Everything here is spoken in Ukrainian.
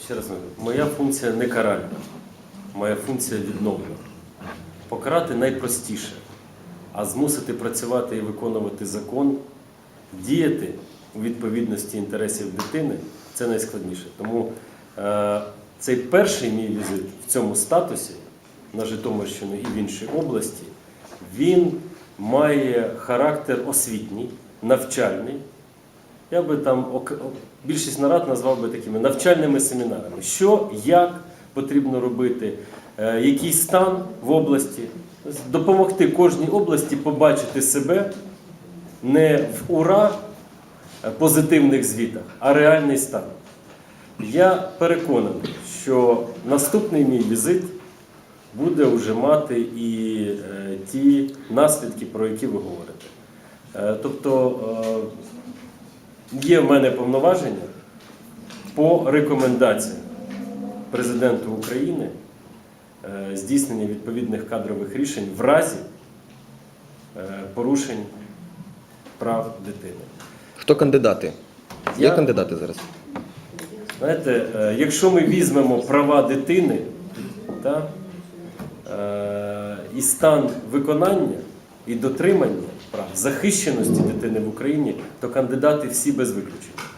Ще раз говорю, моя функція не каральна, моя функція відновлена. Покарати найпростіше, а змусити працювати і виконувати закон, діяти у відповідності інтересів дитини це найскладніше. Тому е, цей перший мій візит в цьому статусі на Житомирщину і в іншій області, він має характер освітній, навчальний. Я би там більшість нарад назвав би такими навчальними семінарами. Що, як потрібно робити, е, який стан в області, допомогти кожній області побачити себе не в ура е, позитивних звітах, а реальний стан. Я переконаний, що наступний мій візит буде вже мати і е, ті наслідки, про які ви говорите. Тобто є в мене повноваження по рекомендаціям президенту України е, здійснення відповідних кадрових рішень в разі е, порушень прав дитини. Хто кандидати? Є Я- кандидати зараз? Знаєте, е, якщо ми візьмемо права дитини та, і стан виконання і дотримання захищеності дитини в Україні, то кандидати всі без виключення.